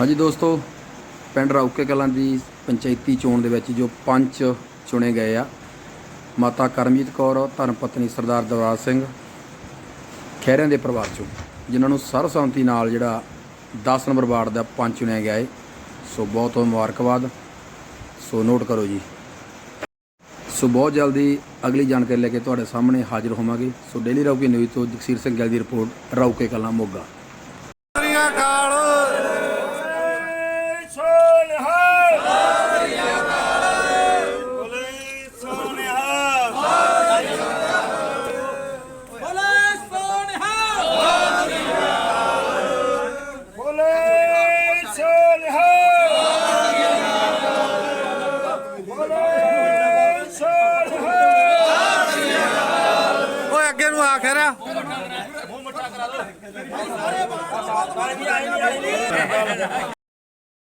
ਹਾਂਜੀ ਦੋਸਤੋ, ਪਿੰਡ ਰੌਕੇ ਕਲਾਂ ਦੀ ਪੰਚਾਇਤੀ ਚੋਣ ਦੇ ਵਿੱਚ ਜੋ ਪੰਚ ਚੁਣੇ ਗਏ ਆ, ਮਾਤਾ ਕਰਮਜੀਤ ਕੌਰ ਧਰਮ ਪਤਨੀ ਸਰਦਾਰ ਦਵਰਾਜ ਸਿੰਘ, ਖਹਿਰਿਆਂ ਦੇ ਪਰਿਵਾਰ ਚੋਂ, ਜਿਨ੍ਹਾਂ ਨੂੰ ਸਰਬਸੰਮਤੀ ਨਾਲ ਜਿਹੜਾ 10 ਨੰਬਰ ਵਾਰਡ ਦਾ ਪੰਚ ਚੁਣਿਆ ਗਿਆ ਹੈ ਸੋ ਬਹੁਤ ਮੁਬਾਰਕਬਾਦ। ਸੋ ਨੋਟ ਕਰੋ ਜੀ। ਸੋ ਬਹੁਤ ਜਲਦੀ ਅਗਲੀ ਜਾਣਕਾਰੀ ਲੈ ਕੇ ਤੁਹਾਡੇ ਸਾਹਮਣੇ ਹਾਜ਼ਰ ਹੋਵਾਂਗੇ। ਸੋ ਡੇਲੀ ਰੌਕੇ ਨਿਊਜ਼ ਤੋਂ ਜਗਸੀਰ ਸਿੰਘ ਗਿੱਲ ਦੀ ਰਿਪੋਰਟ ਰੌਕੇ ਕਲਾਂ ਮੋਗਾ। ਕਾਲ ਅੱਗੇ ਨੂੰ ਆ। ਖਰਾ